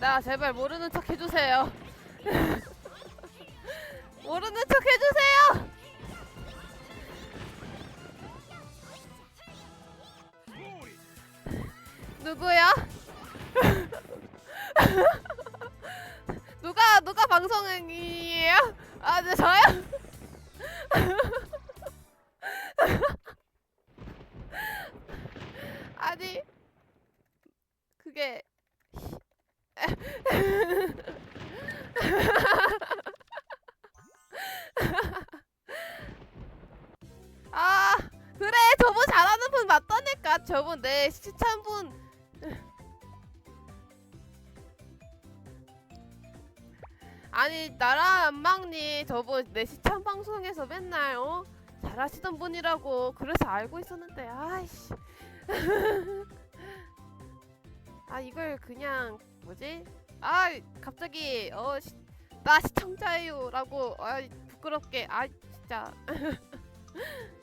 나 제발 모르는 척 해주세요. 모르는 척 해주세요. 누구야? 누가 누가 방송이에요? 아, 네 저요? 아니 그게 아 그래 저분 잘하는 분 맞다니까 저분. 내 시참 분. 아니 나라 안망님 저분 내 시참 방송에서 맨날 어? 잘하시던 분이라고 그래서 알고 있었는데 아이씨. 아 이걸 그냥 뭐지 아 갑자기 어나 시청자예요라고 아 부끄럽게 아 진짜